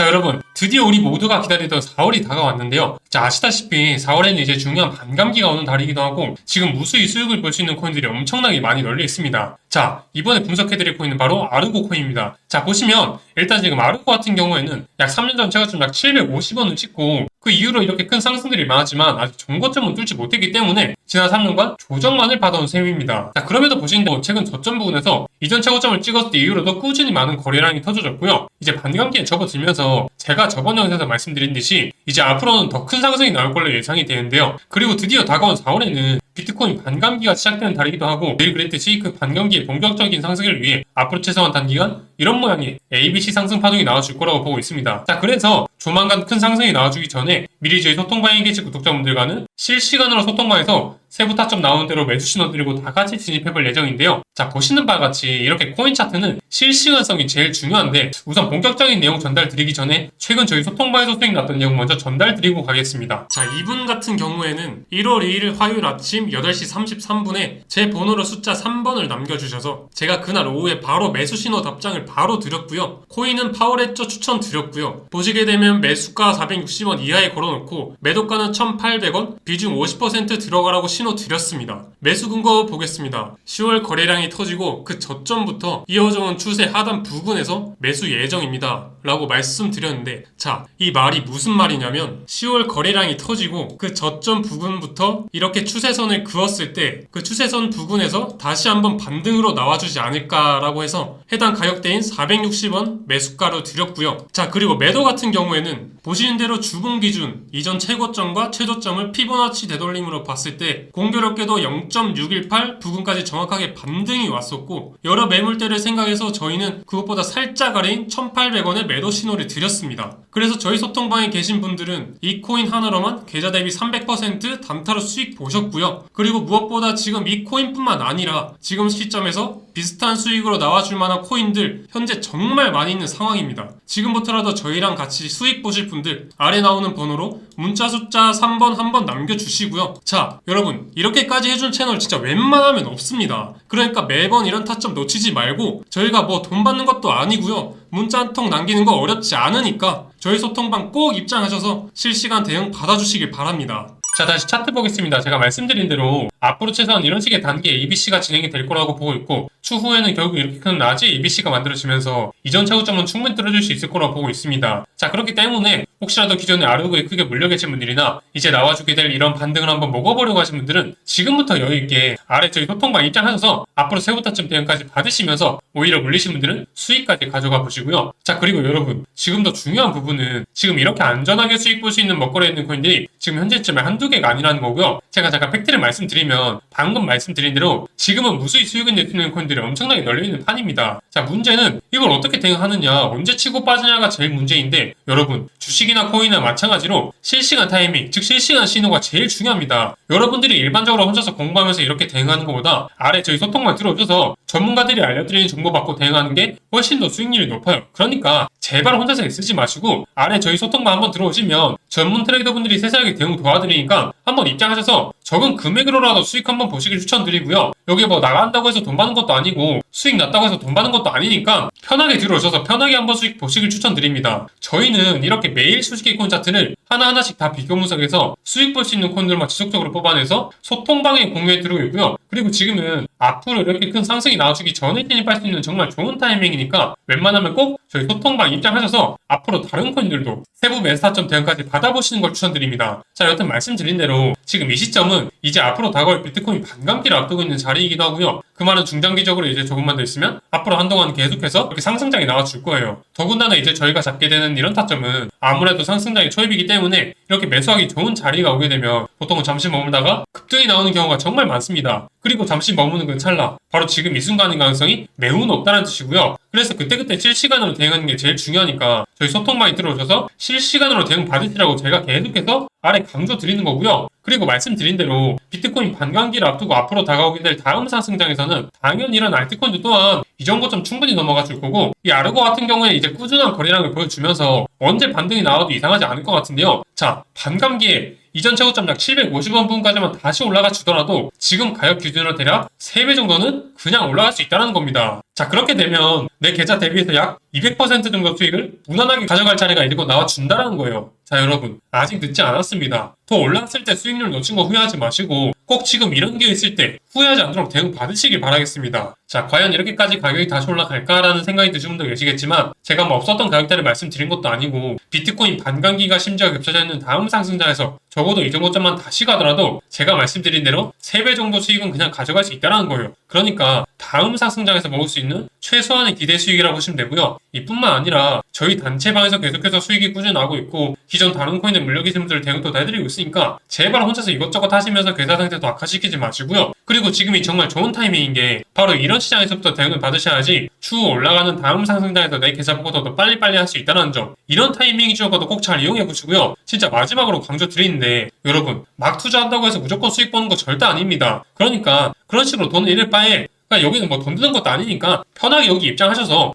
자 여러분 드디어 우리 모두가 기다리던 4월이 다가왔는데요. 자 아시다시피 4월에는 이제 중요한 반감기가 오는 달이기도 하고 지금 무수히 수익을 볼 수 있는 코인들이 엄청나게 많이 널려 있습니다. 자 이번에 분석해드릴 코인은 바로 아르고 코인입니다. 자 보시면 일단 지금 아르고 같은 경우에는 약 3년 전 최고점 약 750원을 찍고 그 이후로 이렇게 큰 상승들이 많았지만 아직 정고점은 뚫지 못했기 때문에 지난 3년간 조정만을 받아온 셈입니다. 자, 그럼에도 보시는데 최근 저점 부분에서 이전 최고점을 찍었을 때 이후로도 꾸준히 많은 거래량이 터져졌고요. 이제 반감기에 접어들면서 제가 저번 영상에서 말씀드린 듯이 이제 앞으로는 더 큰 상승이 나올 걸로 예상이 되는데요. 그리고 드디어 다가온 4월에는 비트코인 반감기가 시작되는 달이기도 하고 늘 그랬듯이 그 반감기의 본격적인 상승을 위해 앞으로 최소한 단기간 이런 모양의 ABC 상승 파동이 나와줄 거라고 보고 있습니다. 자 그래서 조만간 큰 상승이 나와주기 전에 미리 저희 소통방에 계신 구독자분들과는 실시간으로 소통방에서 세부 타점 나오는 대로 매수 신호 드리고 다 같이 진입해볼 예정인데요. 자 보시는 바와 같이 이렇게 코인 차트는 실시간성이 제일 중요한데 우선 본격적인 내용 전달 드리기 전에 최근 저희 소통방에서 수익 났던 내용 먼저 전달 드리고 가겠습니다. 자 이분 같은 경우에는 1월 2일 화요일 아침 8시 33분에 제 번호로 숫자 3번을 남겨주셔서 제가 그날 오후에 바로 매수 신호 답장을 바로 드렸고요. 코인은 파워레저 추천 드렸고요. 보시게 되면 매수가 460원 이하에 걸어놓고 매도가는 1,800원, 비중 50% 들어가라고 신호 드렸습니다. 매수 근거 보겠습니다. 10월 거래량이 터지고 그 저점부터 이어져온 추세 하단 부근에서 매수 예정입니다. 라고 말씀드렸는데 자, 이 말이 무슨 말이냐면 10월 거래량이 터지고 그 저점 부근부터 이렇게 추세선을 그었을 때 그 추세선 부근에서 다시 한번 반등으로 나와주지 않을까라고 해서 해당 가격대인 460원 매수가로 드렸고요. 자, 그리고 매도 같은 경우에는 보시는 대로 주봉 기준 이전 최고점과 최저점을 피보나치 되돌림으로 봤을 때 공교롭게도 0.618 부근까지 정확하게 반등이 왔었고 여러 매물대를 생각해서 저희는 그것보다 살짝 아래인 1,800원의 매도 신호를 드렸습니다. 그래서 저희 소통방에 계신 분들은 이 코인 하나로만 계좌 대비 300% 단타로 수익 보셨고요. 그리고 무엇보다 지금 이 코인뿐만 아니라 지금 시점에서 비슷한 수익으로 나와줄 만한 코인들 현재 정말 많이 있는 상황입니다. 지금부터라도 저희랑 같이 수익 보실 분들 아래 나오는 번호로 문자 숫자 3번 한번 남겨주시고요. 자, 여러분 이렇게까지 해준 채널 진짜 웬만하면 없습니다. 그러니까 매번 이런 타점 놓치지 말고 저희가 뭐 돈 받는 것도 아니고요. 문자 한 통 남기는 거 어렵지 않으니까 저희 소통방 꼭 입장하셔서 실시간 대응 받아주시길 바랍니다. 자 다시 차트 보겠습니다. 제가 말씀드린 대로 앞으로 최소한 이런 식의 단계 ABC가 진행이 될 거라고 보고 있고 추후에는 결국 이렇게 큰 라지 ABC가 만들어지면서 이전 최고점은 충분히 뚫어줄 수 있을 거라고 보고 있습니다. 자 그렇기 때문에 혹시라도 기존에 아르고에 크게 물려 계신 분들이나 이제 나와주게 될 이런 반등을 한번 먹어보려고 하신 분들은 지금부터 여유있게 아래 저희 소통방 입장하셔서 앞으로 세부타점 대응까지 받으시면서 오히려 물리신 분들은 수익까지 가져가 보시고요. 자 그리고 여러분 지금 더 중요한 부분은 지금 이렇게 안전하게 수익 볼 수 있는 먹거리에 있는 코인들이 지금 현재쯤에 한두 개가 아니라는 거고요. 제가 잠깐 팩트를 말씀드리면 방금 말씀드린 대로 지금은 무수히 수익을 내주는 코인들이 엄청나게 널려있는 판입니다. 자 문제는 이걸 어떻게 대응하느냐 언제 치고 빠지냐가 제일 문제인데 여러분 주식이나 코인이나 마찬가지로 실시간 타이밍 즉 실시간 신호가 제일 중요합니다. 여러분들이 일반적으로 혼자서 공부하면서 이렇게 대응하는 것보다 아래 저희 소통만 들어오셔서 전문가들이 알려드리는 정보 받고 대응하는 게 훨씬 더 수익률이 높아요. 그러니까 제발 혼자서 쓰지 마시고 아래 저희 소통만 한번 들어오시면 전문 트레이더분들이 세세하게 대응 도와드리니까 한번 입장하셔서 적은 금액으로라도 수익 한번 보시길 추천드리고요. 여기 뭐 나간다고 해서 돈 받는 것도 아니고 수익 났다고 해서 돈 받는 것도 아니니까 편하게 들어오셔서 편하게 한번 수익 보시길 추천드립니다. 저희는 이렇게 매일 코인 차트를 하나하나씩 다 비교 분석해서 수익 볼 수 있는 코인들만 지속적으로 뽑아내서 소통방에 공유해 드리고 있고요. 그리고 지금은 앞으로 이렇게 큰 상승이 나와주기 전에 진입할 수 있는 정말 좋은 타이밍이니까 웬만하면 꼭 저희 소통방 입장하셔서 앞으로 다른 코인들도 세부 매스타점 대응까지 받아보시는 걸 추천드립니다. 자, 여튼 말씀드린 대로 지금 이 시점은 이제 앞으로 다가올 비트코인 반감기를 앞두고 있는 자리 이기도 하고요. 그 말은 중장기적으로 이제 조금만 더 있으면 앞으로 한동안 계속해서 이렇게 상승장이 나와줄 거예요. 더군다나 이제 저희가 잡게 되는 이런 타점은 아무래도 상승장이 초입이기 때문에 이렇게 매수하기 좋은 자리가 오게 되면 보통은 잠시 머물다가 급등이 나오는 경우가 정말 많습니다. 그리고 잠시 머무는 그 찰나 바로 지금 이 순간의 가능성이 매우 높다는 뜻이고요. 그래서 그때그때 실시간으로 대응하는 게 제일 중요하니까 저희 소통방에 들어오셔서 실시간으로 대응 받으시라고 제가 계속해서 아래 강조 드리는 거고요. 그리고 말씀드린 대로 비트코인 반감기를 앞두고 앞으로 다가오게 될 다음 상승장에서는 당연히 이런 알트코인도 또한 이전 고점 충분히 넘어가 줄 거고 이 아르고 같은 경우에 이제 꾸준한 거래량을 보여주면서 언제 반등이 나와도 이상하지 않을 것 같은데요. 자, 반감기에 이전 최고점 약 750원 부분까지만 다시 올라가 주더라도 지금 가격 기준으로 대략 3배 정도는 그냥 올라갈 수 있다는 겁니다. 자, 그렇게 되면 내 계좌 대비해서 약 200% 정도 수익을 무난하게 가져갈 자리가 이리고 나와준다는 거예요. 자, 여러분. 아직 늦지 않았습니다. 더 올랐을 때 수익률 놓친 거 후회하지 마시고 꼭 지금 이런 게 있을 때 후회하지 않도록 대응 받으시길 바라겠습니다. 자, 과연 이렇게까지 가격이 다시 올라갈까라는 생각이 드시는 분도 계시겠지만 제가 뭐 없었던 가격대를 말씀드린 것도 아니고 비트코인 반감기가 심지어 겹쳐져 있는 다음 상승장에서 적어도 이 정도점만 다시 가더라도 제가 말씀드린 대로 3배 정도 수익은 그냥 가져갈 수 있다는 거예요. 그러니까 다음 상승장에서 먹을 수 있는 최소한의 기대 수익이라고 보시면 되고요. 이뿐만 아니라 저희 단체방에서 계속해서 수익이 꾸준히 나고 있고 기존 다른 코인에 물려 분들 대응도 다 해드리고 있으니까 제발 혼자서 이것저것 하시면서 계좌 상태도 악화시키지 마시고요. 그리고 지금이 정말 좋은 타이밍인 게 바로 이런 시장에서부터 대응을 받으셔야지 추후 올라가는 다음 상승장에서 내 계좌 보고도 더 빨리빨리 할 수 있다는 점 이런 타이밍이 주어가도 꼭 잘 이용해 보시고요. 진짜 마지막으로 강조 드리는 데 여러분 막 투자한다고 해서 무조건 수익 보는 거 절대 아닙니다. 그러니까 그런 식으로 돈을 잃을 바에 그러니까 여기는 뭐 돈 드는 것도 아니니까 편하게 여기 입장하셔서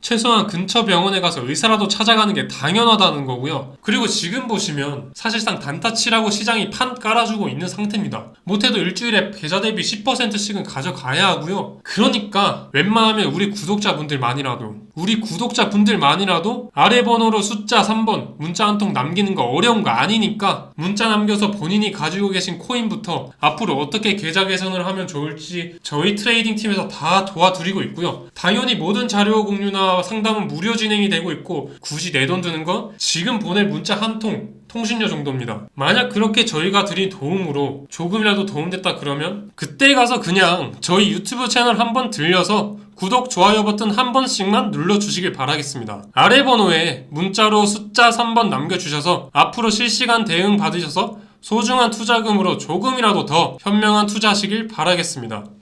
최소한 근처 병원에 가서 의사라도 찾아가는 게 당연하다는 거고요. 그리고 지금 보시면 사실상 단타치라고 시장이 판 깔아주고 있는 상태입니다. 못해도 일주일에 계좌 대비 10%씩은 가져가야 하고요. 그러니까 웬만하면 우리 구독자분들만이라도 우리 구독자분들만이라도 아래 번호로 숫자 3번 문자 한 통 남기는 거 어려운 거 아니니까 문자 남겨서 본인이 가지고 계신 코인부터 앞으로 어떻게 계좌 개선을 하면 좋을지 저희 트레이딩 팀에서 다 도와드리고 있고요. 당연히 모든 자료 공유나 상담은 무료 진행이 되고 있고 굳이 내 돈 드는 건 지금 보낼 문자 한 통 통신료 정도입니다. 만약 그렇게 저희가 드린 도움으로 조금이라도 도움됐다 그러면 그때 가서 그냥 저희 유튜브 채널 한번 들려서 구독, 좋아요 버튼 한 번씩만 눌러주시길 바라겠습니다. 아래 번호에 문자로 숫자 3번 남겨주셔서 앞으로 실시간 대응 받으셔서 소중한 투자금으로 조금이라도 더 현명한 투자하시길 바라겠습니다.